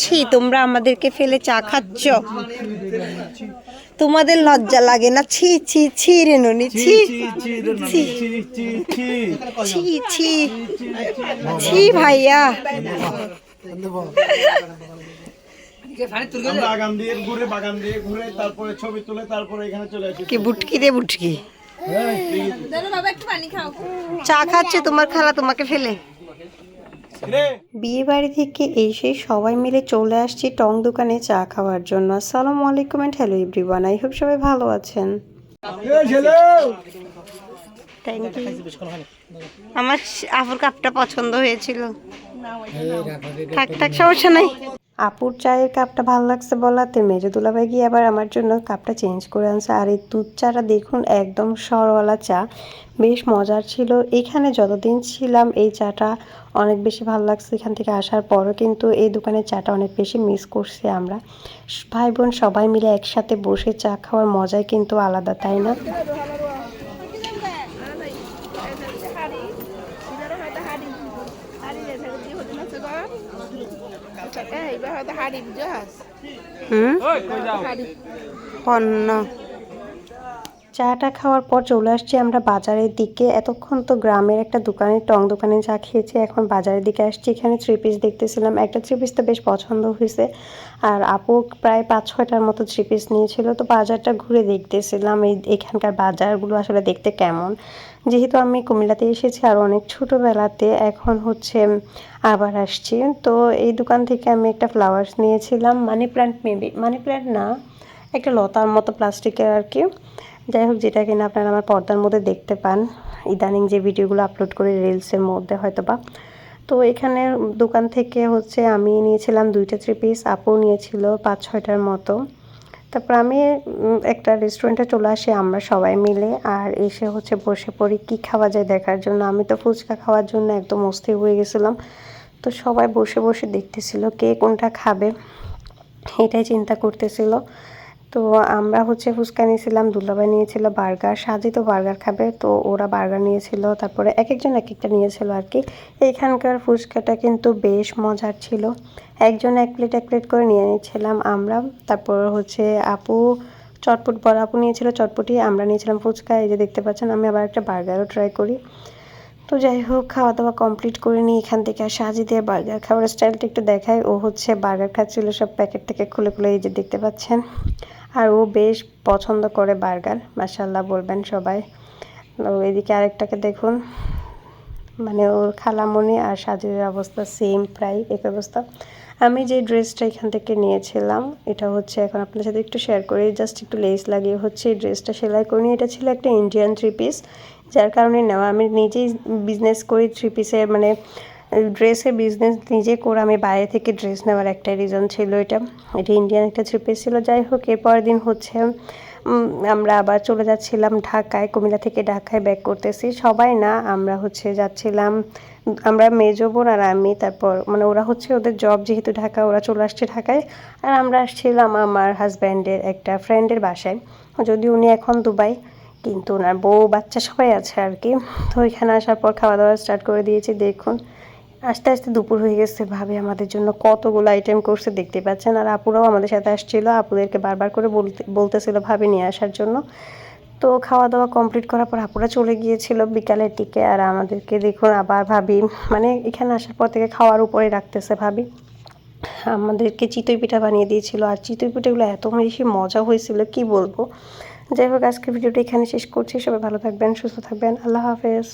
ছি তোমরা আমাদেরকে ফেলে চা খাচ্ছ? তোমাদের লজ্জা লাগে না? ছি ছি ছি রে ননি ছি। ছি ছি ছি ছি। ভাইয়া। আমরা আগান দিয়ে ঘুরে বাগান দিয়ে ঘুরে তারপরে ছবি তুলে তারপরে এখানে চলে আসি। কি বুটকি রে বুটকি? খাও। চা খাচ্ছে তোমার খালা তোমাকে ফেলে। বিয়ে বাড়ি থেকে এসে সবাই মিলে চলে আসছি টং দোকানে চা খাওয়ার জন্য। আসসালামু আলাইকুম and hello everyone I hope সবাই ভালো আছেন। থ্যাংক ইউ আমার আপুর কাপটা পছন্দ হয়েছিল। থাক থাক সমস্যা নাই। আপুর চায়ের কাপটা ভালো লাগছে বলাতে মেজো দুলাভাই গিয়ে আবার আমার জন্য কাপটা চেঞ্জ করে আনছে। আর এই দুধ চাটা দেখুন, একদম সরওয়ালা চা। বেশ মজার ছিল। এখানে যতদিন ছিলাম এই চাটা অনেক বেশি ভালো লাগছে এখান থেকে আসার পরও, কিন্তু এই দোকানের চাটা অনেক বেশি মিস করছি আমরা। ভাই বোন সবাই মিলে একসাথে বসে চা খাওয়ার মজাই কিন্তু আলাদা, তাই না? হুম? অন্য চাটা খাওয়ার পর চলে আসছি আমরা বাজারের দিকে। এতক্ষণ তো গ্রামের একটা দোকানে, টং দোকানে চা খেয়েছি, এখন বাজারের দিকে আসছি। এখানে থ্রি পিস দেখতেছিলাম। একটা থ্রি পিস তো বেশ পছন্দ হয়েছে। আর আপু প্রায় পাঁচ ছয়টার মতো থ্রি পিস নিয়েছিল। তো বাজারটা ঘুরে দেখতেছিলাম এই এখানকার বাজারগুলো আসলে দেখতে কেমন। যেহেতু আমি কুমিল্লাতে এসেছি আর অনেক ছোটোবেলাতে, এখন হচ্ছে আবার আসছি। তো এই দোকান থেকে আমি একটা ফ্লাওয়ার্স নিয়েছিলাম। Money plant maybe money plant না। একটা লতার মতো প্লাস্টিকের আর কি। যাই হোক, যেটা কিনা আপনারা আমার পর্দার মধ্যে দেখতে পান। ইদানিং যে ভিডিওগুলো আপলোড করে রিলসের মধ্যে হয়তো বা তো এখানে দোকান থেকে হচ্ছে আমি নিয়েছিলাম দুইটা থ্রি পিস আপু নিয়েছিল পাঁচ ছয়টার মতো। তারপর আমি একটা রেস্টুরেন্টে চলে আসি আমরা সবাই মিলে। আর এসে হচ্ছে বসে পড়ি কী খাওয়া যায় দেখার জন্য। আমি তো ফুচকা খাওয়ার জন্য একদম অস্থির হয়ে গেছিলাম। তো সবাই বসে বসে দেখতেছিল কে কোনটা খাবে। এটাই চিন্তা করতেছিল। তো আমরা হচ্ছে ফুচকা নিয়েছিলাম, দুলাভাই নিয়েছিল বার্গার, সাজি তো বার্গার খাবে, তো ওরা বার্গার নিয়েছিল, তারপরে এক একজন এক একটা নিয়েছিল আর কি এইখানকার ফুচকাটা কিন্তু বেশ মজার ছিল। একজন এক প্লেট এক প্লেট করে নিয়ে নিয়েছিলাম আমরা। তারপর হচ্ছে আপু চটপট, বড় আপু নিয়েছিল চটপটি, আমরা নিয়েছিলাম ফুচকা। এই যে দেখতে পাচ্ছেন, আমি আবার একটা বার্গারও ট্রাই করি। তো যাই হোক খাওয়া দাওয়া কমপ্লিট করে নিই এখান থেকে আর সাজি দিয়ে বার্গার খাওয়ার স্টাইলটা একটু দেখায় ও হচ্ছে বার্গার খাচ্ছিল সব প্যাকেট থেকে খুলে খুলে, এই যে দেখতে পাচ্ছেন। আর ও বেশ পছন্দ করে বার্গার মাসাল্লাহ বলবেন সবাই। এদিকে আরেকটাকে দেখুন মানে ওর খালামণি আর সাজিদের অবস্থা সেম প্রায় এক অবস্থা। আমি যে ড্রেসটা এখান থেকে নিয়েছিলাম, এটা হচ্ছে এখন আপনার সাথে একটু শেয়ার করি জাস্ট একটু লেস লাগিয়ে হচ্ছে এই ড্রেসটা সেলাই করে নিয়ে এটা ছিল একটা ইন্ডিয়ান থ্রি পিস যার কারণে নেওয়া। আমি নিজেই বিজনেস করি থ্রি পিসের মানে ড্রেসের বিজনেস নিজে করে আমি বাইরে থেকে ড্রেস নেওয়ার একটা রিজন ছিল এটা। এটা ইন্ডিয়ান একটা থ্রি ছিল। যাই হোক, এরপরের দিন হচ্ছে আমরা আবার চলে যাচ্ছিলাম ঢাকায়, কুমিল্লা থেকে ঢাকায় ব্যাক করতেছি। সবাই না, আমরা হচ্ছে যাচ্ছিলাম, আমরা মেজো বোন আর আমি, তারপর মানে ওরা হচ্ছে ওদের জব যেহেতু ঢাকা, ওরা চলে আসছে ঢাকায়। আর আমরা আসছিলাম আমার হাজব্যান্ডের একটা ফ্রেন্ডের বাসায়। যদি উনি এখন দুবাই, কিন্তু ওনার বউ, বাচ্চা সবাই আছে আর কি। তো ওইখানে আসার পর খাওয়া দাওয়া স্টার্ট করে দিয়েছি, দেখুন। আস্তে আস্তে দুপুর হয়ে গেছে, ভাবে আমাদের জন্য কতগুলো আইটেম করছে দেখতে পাচ্ছেন। আর আপুরাও আমাদের সাথে আসছিল, আপুদেরকে বারবার করে বলতে, বলতেছিল ভাবে নিয়ে আসার জন্য। তো খাওয়া দাওয়া কমপ্লিট করার পর আপুরা চলে গিয়েছিল বিকালের দিকে, আর আমাদেরকে দেখুন আবার ভাবি মানে এখানে আসার পর থেকে খাওয়ার উপরে রাখতেছে ভাবি। আমাদেরকে চিতই পিঠা বানিয়ে দিয়েছিল, আর চিতই পিঠাগুলো এত বেশি মজা হয়েছিল, কি বলব। যাই হোক, আজকের ভিডিওটা এখানে শেষ করছি, সবাই ভালো থাকবেন, সুস্থ থাকবেন, আল্লাহ হাফেজ।